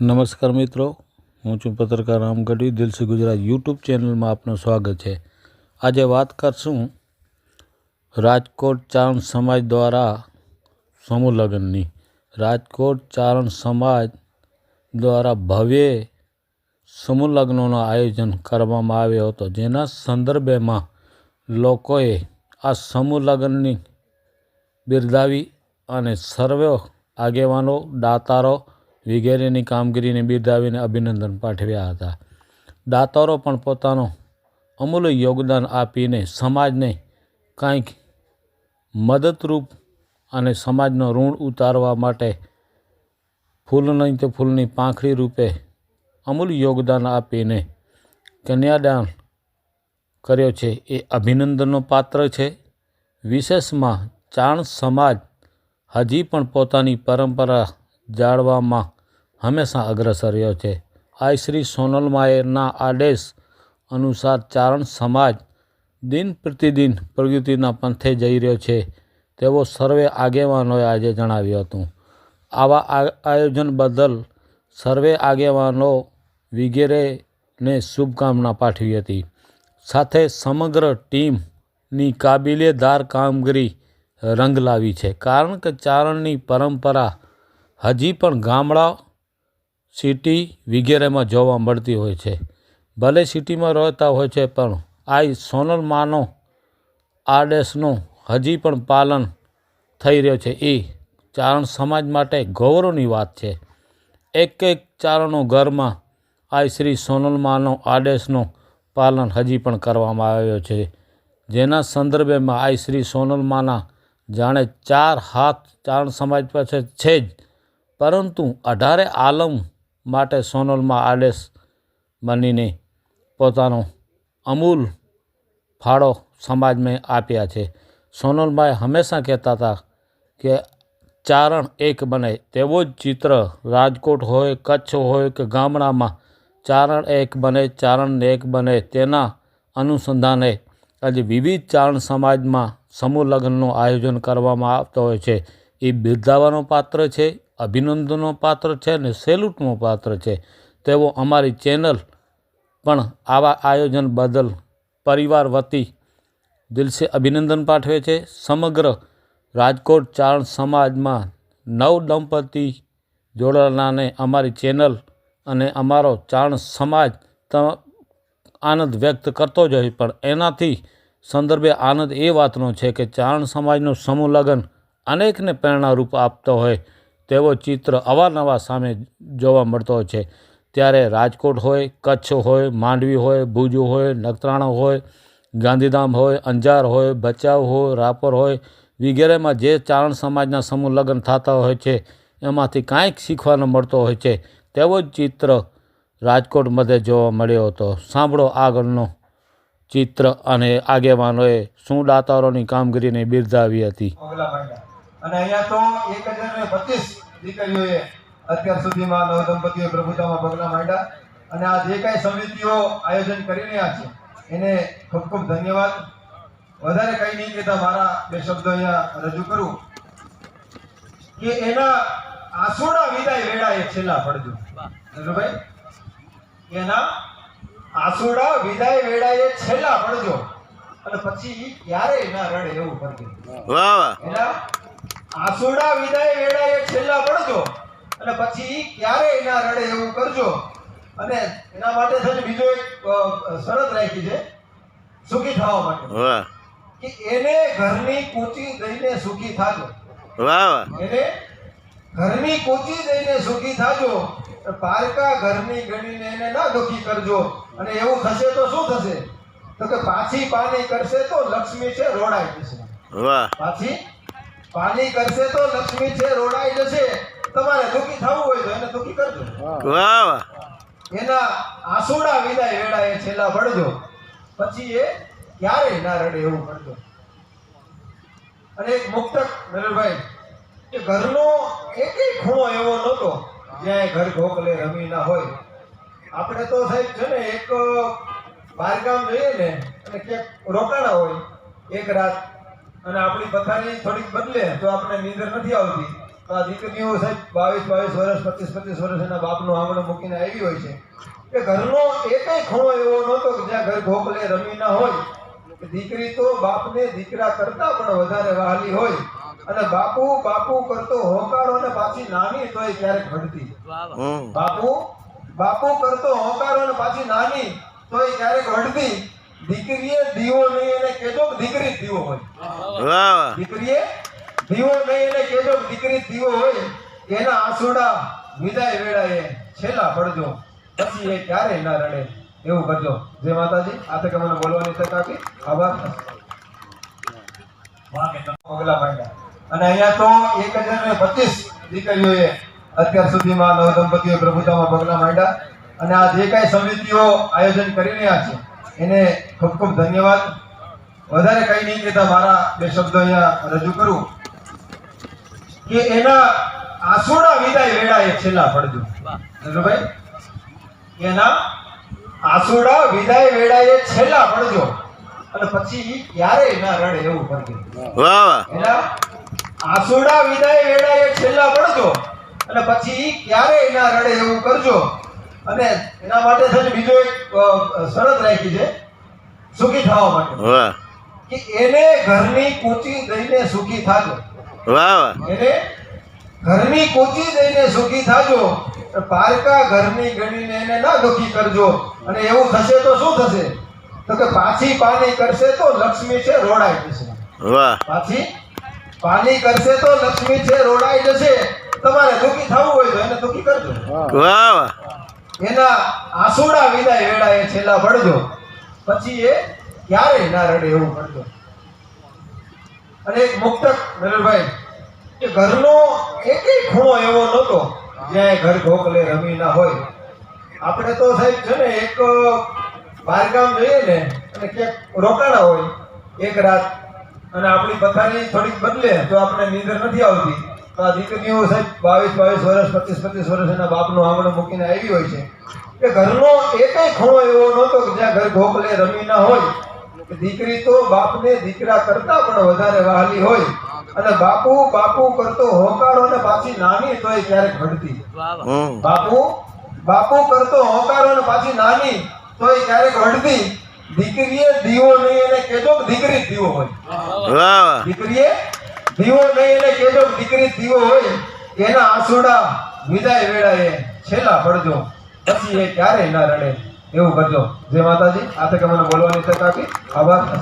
નમસ્કાર મિત્રો, હું છું પત્રકાર રામ ગઢવી દિલસી ગુજરાત યુટ્યુબ ચેનલમાં આપનું સ્વાગત છે. આજે વાત કરશું રાજકોટ ચારણ સમાજ દ્વારા સમૂહ લગ્નની. રાજકોટ ચારણ સમાજ દ્વારા ભવ્ય સમૂહ લગ્નનું આયોજન કરવામાં આવ્યો હતો, જેના સંદર્ભેમાં લોકોએ આ સમૂહ લગ્નની બિરદાવી અને સર્વે આગેવાનો, દાતારો વગેરેની કામગીરીને બિરદાવીને અભિનંદન પાઠવ્યા હતા. દાતારો પણ પોતાનો અમૂલ્ય યોગદાન આપીને સમાજને કાંઈક મદદરૂપ અને સમાજનો ઋણ ઉતારવા માટે ફૂલ નહીં તો ફૂલની પાંખડી રૂપે અમૂલ્ય યોગદાન આપીને કન્યાદાન કર્યો છે. એ અભિનંદનનો પાત્ર છે. વિશેષમાં ચાણ સમાજ હજી પણ પોતાની પરંપરા જાળવામાં હંમેશા અગ્રસર રહ્યો છે. આ શ્રી સોનલમાયના આદેશ અનુસાર ચારણ સમાજ દિન પ્રતિદિન પ્રગતિના પંથે જઈ રહ્યો છે. તેવો સર્વે આગેવાનોએ આજે જણાવ્યું હતું. આવા આયોજન બદલ સર્વે આગેવાનો વગેરેને શુભકામના પાઠવી હતી. સાથે સમગ્ર ટીમની કાબિલેદાર કામગીરી રંગ લાવી છે. કારણ કે ચારણની પરંપરા હજી પણ ગામડા સિટી વગેરેમાં જોવા મળતી હોય છે. ભલે સિટીમાં રહેતા હોય છે, પણ આ સોનલ માનો આદેશનું હજી પણ પાલન થઈ રહ્યો છે. એ ચારણ સમાજ માટે ગૌરવની વાત છે. એક એક ચારણો ઘરમાં આ શ્રી સોનલમાનો આદેશનું પાલન હજી પણ કરવામાં આવ્યો છે. જેના સંદર્ભેમાં આ શ્રી સોનલમાના જાણે ચાર હાથ ચારણ સમાજ પાસે છે જ. પરંતુ અઢારે આલમ માટે સોનલમાં આદેશ બનીને પોતાનો અમૂલ ફાળો સમાજમાં આપ્યા છે. સોનલભાઈ હંમેશા કહેતા હતા કે ચારણ એક બને તેવો જ ચિત્ર રાજકોટ હોય, કચ્છ હોય કે ગામડામાં ચારણ એક બને ચારણ એક બને તેના અનુસંધાને આજે વિવિધ ચારણ સમાજમાં સમૂહ લગ્નનું આયોજન કરવામાં આવતો હોય છે. એ બિરદાવાનો પાત્ર છે, અભિનંદનનો પાત્ર છે અને સેલ્યુટનો પાત્ર છે. તેવો અમારી ચેનલ પણ આવા આયોજન બદલ પરિવાર વતી દિલસે અભિનંદન પાઠવે છે. સમગ્ર રાજકોટ ચારણ સમાજમાં નવ દંપતી જોડાનાને અમારી ચેનલ અને અમારો ચારણ સમાજ આનંદ વ્યક્ત કરતો જ હોય, પણ એનાથી સંદર્ભે આનંદ એ વાતનો છે કે ચારણ સમાજનો સમૂહ લગ્ન અનેકને પ્રેરણારૂપ આપતો હોય તેવો ચિત્ર અવારનવાર સામે જોવા મળતો હોય છે. ત્યારે રાજકોટ હોય, કચ્છ હોય, માંડવી હોય, ભુજ હોય, નખત્રાણા હોય, ગાંધીધામ હોય, અંજાર હોય, ભચાઉ હોય, રાપર હોય, વગેરેમાં જે ચારણ સમાજના સમૂહ લગ્ન થતા હોય છે, એમાંથી કાંઈક શીખવાનો મળતો હોય છે, તેવો જ ચિત્ર રાજકોટ મધ્યે જોવા મળ્યો હતો. સાંભળો આગળનો ચિત્ર અને આગેવાનોએ શું દાતારોની કામગીરીને બિરદાવી હતી. અને અહીંયા તો એક હજાર પચીસ દીકરીઓએ અત્યાર સુધીમાં નવ દંપતીઓ પ્રભુતામાં પગલાં માંડ્યા. અને આ જે કાંઈ સમિતિઓ આયોજન કરી રહ્યા છે, એને ખૂબ ખૂબ ધન્યવાદ. વધારે કંઈ નહીં કહેતા મારા બે શબ્દો અહીંયા રજૂ કરું. કે એના આસોડા વિદાય વેળાએ છેલ્લા પડજો ભાઈ એના આસુડા વિદાય વેળાએ છેલ્લા પડજો. અને પછી ક્યારેય ના રડે એવું કરજો વાહ વાહ. આસુડા વિદાય વેળાએ છેલ્લા પડજો. અને પછી ક્યારેય ના રડે એવું કરજો. અને એના માટે છે બીજો એક શરત રાખી છે. સુખી થવા માટે. વાહ. કે એને ઘરની કૂચી દઈને સુખી થાજો. વાહ વાહ. એને ઘરની કૂચી દઈને સુખી થાજો. પારકા ઘરની ગણીને એને ના દુખી કરજો. અને એવું થશે તો શું થશે? તો કે પાછી પાની કરશે તો લક્ષ્મી છે રોડાઈ જશે. વાહ. પાછી પાની કરશે તો લક્ષ્મી છે રોડાઈ જશે. તમારે દુઃખી થવું હોય તો એને દુઃખી કરજો. વાહ. વાહ એના આસુડા વિદાય વેળાએ છેલ્લા ભળજો. પછી એ ક્યારેય ના રડે એવું કરજો અને એક મુક્તક નરેશભાઈ કે ઘરનો એક ખૂણો એવો નહોતો. જ્યાં ઘર ઘોકલે રમી ના હોય. આપણે તો સાહેબ છે ને એક બારગામ જઈએ ને, અને ક્યાંક રોકાણા હોય, એક રાત. અને આપણી પથારી થોડીક બદલે, તો આપણે નીંદર નથી આવતી. તો આ દીકરીઓ સાહેબ બાવીસ બાવીસ વર્ષ, પચીસ પચીસ વર્ષ એના બાપનું આંગણું મૂકીને આવી હોય છે. કે ઘરનો એકેય ખૂણો એવો નહોતો કે જ્યાં ઘર ઘોકલે રમી ના હોય. દીકરી તો બાપને દીકરા કરતા પણ વધારે વહાલી હોય. અને બાપુ બાપુ કરતો હોકારો અને પાછી નાની તોય ક્યારેક ભણતી બાપુ બાપુ કરતો હોકારો અને પાછી નાની તોય ક્યારેક વળતી દીકરીએ દીવો નહીં એને કેજો દીકરી દીવો હોય. દીકરીએ દીવો નહીં એને કેજો કે દીકરી જ દીવો હોય. એના આંસુડા વિદાય વેળાએ છેલ્લા પડજો પછી એ ક્યારેય ના રડે. એવું કરજો. જય માતાજી. આ તકે મને બોલવાની તક આપી. આભાર. પગલા માંડ્યા. અને અહીંયા તો એક હજાર ને પચીસ દીકરીઓએ અત્યાર સુધીમાં નવ દંપતીઓ પ્રભુતામાં પગલા માંડ્યા. અને આ જે કાંઈ સમિતિઓ આયોજન કરી રહ્યા છે એને ખૂબ ખૂબ ધન્યવાદ. વધારે કઈ નહીં કહેતા મારા બે શબ્દો અહીંયા રજૂ કરું. કે એના આસોડા વિદાય વેળાએ છેલ્લા પડજો ભાઈ એના આસોડા વિદાય વેળાએ છેલ્લા પડજો અને પછી ક્યારેય ના રડે એવું કરજો વાહ વાહ. એના આંસુડા વિદાય વેળાએ છેલ્લા પડજો. અને પછી ક્યારેય ના રડે એવું કરજો. અને એના માટે થઈને બીજો એક શરત રાખી છે સુખી થવા માટે. કે એને ઘરની કોચી દઈને સુખી થાજો. એને ઘરની કોચી દઈને સુખી થાજો. પારકા ઘરની ગણીને એને ના દુખી કરજો. અને એવું થશે તો શું થશે? તો કે પાછી પાની કરશે તો લક્ષ્મી છે રોડાઈ જશે. પાછી પાની કરશે તો લક્ષ્મી છે રોડાઈ જશે. તમારે દુખી થવું હોય તો એને દુખી કરજો. વાહ વાહ. એના આસુડા વિદાય વેળાએ છેલ્લા પડજો પછી એ ક્યારે ના રડે એવું કરજો અને એક મુક્તક નરેશભાઈ કે ઘરનો એક ખૂણો એવો નહોતો જ્યાં ઘર ઘોકલે રમી ના હોય. આપણે તો સાહેબ છે ને એક બહારગામ જઈએ ને અને ક્યાંક રોકાણા હોય. એક રાત અને આપણી પથારી થોડીક બદલે તો આપણે નીંદર નથી આવતી. તો આ દીકરીઓ સાહેબ બાવીસ બાવીસ વર્ષ પચીસ પચીસ વર્ષ એના બાપનું આંગણું મૂકીને આવી હોય છે. કે ઘરનો એક ખૂણો એવો નહોતો કે જ્યાં ઘર ઘોકલે રમી ના હોય. દીકરી તો બાપને દીકરા કરતા પણ વધારે વહાલી હોય. અને બાપુ બાપુ કરતો હોકારો ને પાછી નાની તોય ક્યારેક ઘડતી બાપુ બાપુ કરતો હોકારો ને પાછી નાની તોય ક્યારેક વળતી દીકરીએ દીવો નહીં એને કેજો દીકરી દીવો હોય. વાહ વાહ. દીકરીએ દીવો નહીં એને કેજો દીકરી દીવો હોય. એના આંસુડા વિદાય વેળાએ છેલ્લા પડજો પછી એ ક્યારેય ના રડે. એવું કરજો. જે માતાજી. આ તકે મને બોલવાની તક આપી. આભાર.